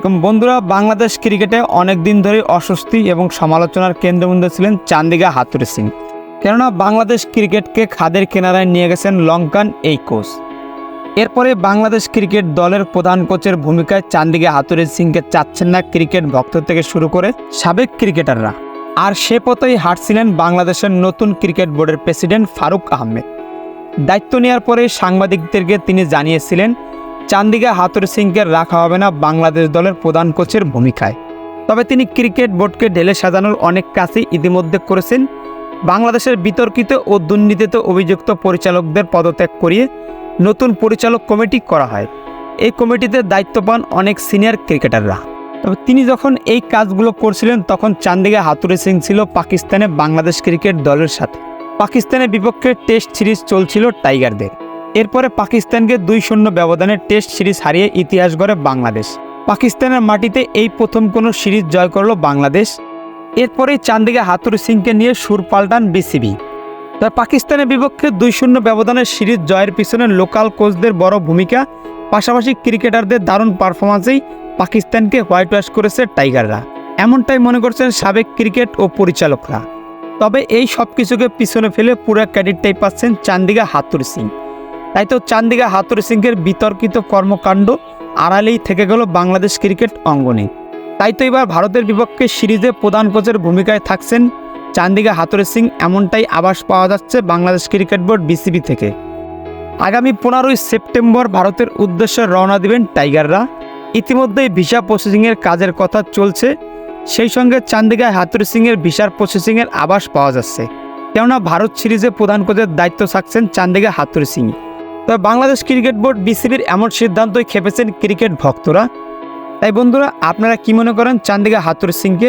এবং বন্ধুরা, বাংলাদেশ ক্রিকেটে অনেক দিন ধরে অস্বস্তি এবং সমালোচনার কেন্দ্রবিন্দু ছিলেন চান্দিগা হাতুরে সিং। কেননা বাংলাদেশ ক্রিকেটকে খাদের কেনারায় নিয়ে গেছেন লঙ্কান এই কোচ। এরপরে বাংলাদেশ ক্রিকেট দলের প্রধান কোচের ভূমিকায় চান্দিগা হাতুরে সিংকে চাচ্ছেন না ক্রিকেট ভক্ত থেকে শুরু করে সাবেক ক্রিকেটাররা। আর সে পথেই হাঁটছিলেন বাংলাদেশের নতুন ক্রিকেট বোর্ডের প্রেসিডেন্ট ফারুক আহমেদ। দায়িত্ব নেওয়ার পরে সাংবাদিকদেরকে তিনি জানিয়েছিলেন চান্দিগা হাতুর সিংকে রাখা হবে না বাংলাদেশ দলের প্রধান কোচের ভূমিকায়। তবে তিনি ক্রিকেট বোর্ডকে ঢেলে সাজানোর অনেক কাজই ইতিমধ্যে করেছেন। বাংলাদেশের বিতর্কিত ও দুর্নীতিতে অভিযুক্ত পরিচালকদের পদত্যাগ করিয়ে নতুন পরিচালক কমিটি করা হয়। এই কমিটিতে দায়িত্ব পান অনেক সিনিয়র ক্রিকেটাররা। তবে তিনি যখন এই কাজগুলো করছিলেন, তখন চান্দিগা হাতুরে সিং ছিল পাকিস্তানে বাংলাদেশ ক্রিকেট দলের সাথে। পাকিস্তানের বিপক্ষে টেস্ট সিরিজ চলছিল টাইগারদের। এরপরে পাকিস্তানকে দুই শূন্য ব্যবধানে টেস্ট সিরিজ হারিয়ে ইতিহাস গড়ে বাংলাদেশ। পাকিস্তানের মাটিতে এই প্রথম কোনো সিরিজ জয় করল বাংলাদেশ। এরপরেই চান্দিগা হাতুর সিংকে নিয়ে সুর পাল্টান বিসিবি। তবে পাকিস্তানের বিপক্ষে দুই শূন্য ব্যবধানের সিরিজ জয়ের পিছনে লোকাল কোচদের বড় ভূমিকা, পাশাপাশি ক্রিকেটারদের দারুণ পারফরমেন্সেই পাকিস্তানকে হোয়াইট ওয়াশ করেছে টাইগাররা। এমনটাই মনে করছেন সাবেক ক্রিকেট ও পরিচালকরা। তবে এই সব কিছুকে পিছনে ফেলে পুরো ক্যাডিটটাই পাচ্ছেন চান্দিগা হাতুর সিং। তাই তো চান্দিগা হাতুর সিংয়ের বিতর্কিত কর্মকাণ্ড আড়ালেই থেকে গেল বাংলাদেশ ক্রিকেট অঙ্গনে। তাই তো এবার ভারতের বিপক্ষে সিরিজে প্রধান কোচের ভূমিকায় থাকছেন চান্দিগা হাতুরে সিং, এমনটাই আভাস পাওয়া যাচ্ছে বাংলাদেশ ক্রিকেট বোর্ড বিসিবি থেকে। আগামী পনেরোই সেপ্টেম্বর ভারতের উদ্দেশ্যে রওনা দিবেন টাইগাররা। ইতিমধ্যেই ভিসা প্রসেসিংয়ের কাজের কথা চলছে। সেই সঙ্গে চান্দিগায় হাতুর সিংয়ের ভিসার প্রসেসিংয়ের আভাস পাওয়া যাচ্ছে। কেননা ভারত সিরিজে প্রধান কোচের দায়িত্ব থাকছেন চান্দিগা হাতুর সিং। তবে বাংলাদেশ ক্রিকেট বোর্ড বিসিবির এমন সিদ্ধান্তই খেপেছেন ক্রিকেট ভক্তরা। তাই বন্ধুরা, আপনারা কি মনে করেন চান্দিগা হাতুর সিংকে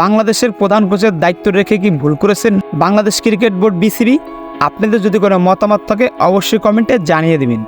বাংলাদেশের প্রধান কোচের দায়িত্ব রেখে কি ভুল করেছেন বাংলাদেশ ক্রিকেট বোর্ড বিসিবি? আপনাদের যদি কোনো মতামত থাকে অবশ্যই কমেন্টে জানিয়ে দিবেন।